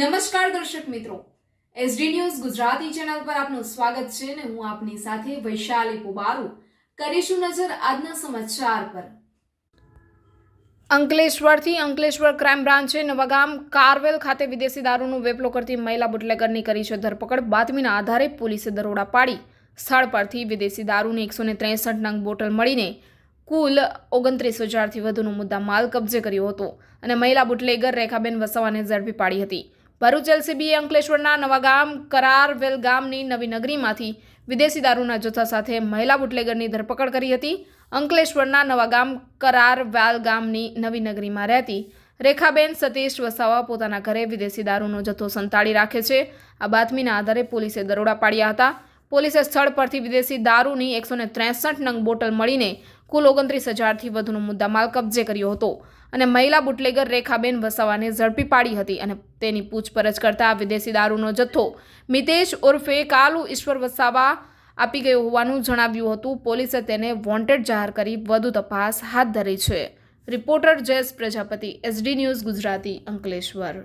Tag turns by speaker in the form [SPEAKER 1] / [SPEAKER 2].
[SPEAKER 1] નમસ્કાર દર્શક મિત્રો. એસડી ન્યૂઝ ગુજરાતી ચેનલ પર આપનું સ્વાગત છે અને હું આપની સાથે વૈશાલી પુબારુ. કરીશું નજર આજના સમાચાર પર. અંકલેશ્વરથી અંકલેશ્વર ક્રાઇમ બ્રાન્ચે નવાગામ કારવેલ ખાતે વિદેશી દારૂનો વેપલો કરતી મહિલા બુટલેગરની કરી છે ધરપકડ. બાતમીના આધારે પોલીસે દરોડા પાડી. સ્થળ પરથી વિદેશી દારૂની એકસો ને ત્રેસઠ નંગ બોટલ મળીને કુલ ઓગણત્રીસ હજારથી વધુનો મુદ્દા માલ કબજે કર્યો હતો અને મહિલા બુટલેગર રેખાબેન વસાવાને ઝડપી પાડી હતી. ભરૂચ એલસીબીએ અંકલેશ્વરના નવાગામ કરારવેલ ગામની નવી નગરીમાંથી વિદેશી દારૂના જથ્થા સાથે મહિલા બુટલેગરની ધરપકડ કરી હતી. અંકલેશ્વરના નવાગામ કરારવાલ ગામની નવી નગરીમાં રહેતી રેખાબેન સતીશ વસાવા પોતાના ઘરે વિદેશી દારૂનો જથ્થો સંતાડી રાખે છે. આ બાતમીના આધારે પોલીસે દરોડા પાડ્યા હતા. પોલીસે સ્થળ પરથી વિદેશી દારૂની એકસો ત્રેસઠ નંગ બોટલ મળીને કુલ ઓગણત્રીસ હજારથી વધુનો મુદ્દામાલ કબજે કર્યો હતો અને મહિલા બુટલેગર રેખાબેન વસાવાને ઝડપી પાડી હતી અને તેની પૂછપરછ કરતા વિદેશી દારૂનો જથ્થો મિતેશ ઉર્ફે કાલુ ઈશ્વર વસાવા આપી ગયો હોવાનું જણાવ્યું હતું. પોલીસે તેને વોન્ટેડ જાહેર કરી વધુ તપાસ હાથ ધરી છે. Reporter Jayesh Prajapati, SD news Gujarati, Ankleshwar.